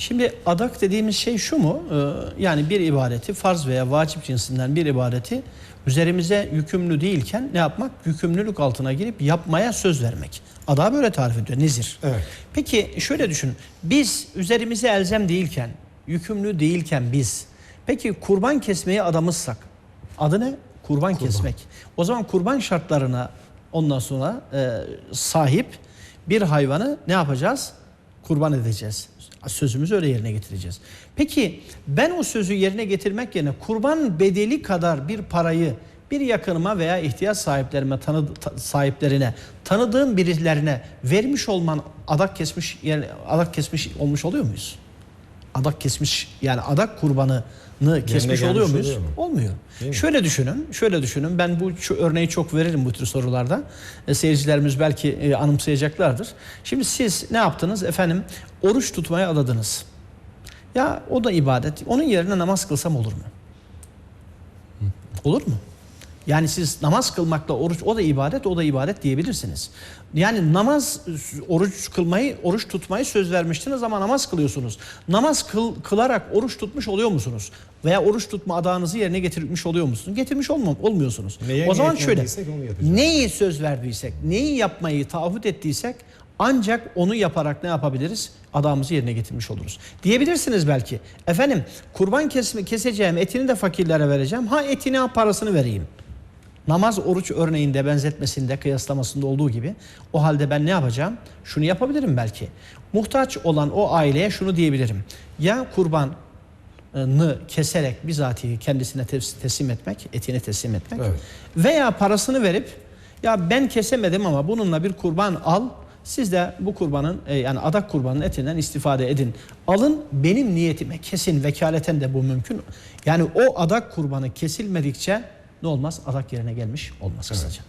Şimdi adak dediğimiz şey şu mu? Ee, Yani bir ibadeti farz veya vacip cinsinden bir ibadeti üzerimize yükümlü değilken ne yapmak? Yükümlülük altına girip yapmaya söz vermek. Ada böyle tarif ediyor. Nezir. Evet. Peki şöyle düşün. Biz üzerimize elzem değilken, yükümlü değilken biz peki kurban kesmeye adamızsak adı ne? Kurban, kesmek. O zaman kurban şartlarına ondan sonra e, sahip bir hayvanı ne yapacağız? Kurban edeceğiz. Sözümüzü öyle yerine getireceğiz. Peki ben o sözü yerine getirmek yerine kurban bedeli kadar bir parayı bir yakınıma veya ihtiyaç sahiplerime tanı, ta- sahiplerine tanıdığım birilerine vermiş olman adak kesmiş yani adak kesmiş olmuş oluyor muyuz? Adak kesmiş yani adak kurbanını kesmiş oluyor muyuz? oluyor mu? Olmuyor. Değil mi? Şöyle düşünün, şöyle düşünün. Ben bu şu örneği çok veririm bu tür sorularda. E, seyircilerimiz belki e, anımsayacaklardır. Şimdi siz ne yaptınız? Efendim oruç tutmaya adadınız. Ya o da ibadet. Onun yerine namaz kılsam olur mu? Olur mu? Yani siz namaz kılmakla oruç o da ibadet o da ibadet diyebilirsiniz. Yani namaz oruç kılmayı oruç tutmayı söz vermiştiniz ama namaz kılıyorsunuz. Namaz kıl, kılarak oruç tutmuş oluyor musunuz? Veya oruç tutma adağınızı yerine getirmiş oluyor musunuz? Getirmiş olma, olmuyorsunuz. Neye o zaman şöyle neyi söz verdiysek, neyi yapmayı taahhüt ettiysek ancak onu yaparak ne yapabiliriz? Adağımızı yerine getirmiş oluruz. Diyebilirsiniz belki. Efendim kurban kesme, keseceğim etini de fakirlere vereceğim. Ha etini ha parasını vereyim. Namaz oruç örneğinde benzetmesinde kıyaslamasında olduğu gibi o halde ben ne yapacağım? Şunu yapabilirim belki. Muhtaç olan o aileye şunu diyebilirim. Ya kurbanı keserek bizatihi kendisine tes- teslim etmek, etini teslim etmek Evet. veya parasını verip ya ben kesemedim ama bununla bir kurban al. Siz de bu kurbanın e, yani adak kurbanın etinden istifade edin. Alın benim niyetime kesin vekaleten de bu mümkün. Yani o adak kurbanı kesilmedikçe ne olmaz? Adak yerine gelmiş olmaz kısaca.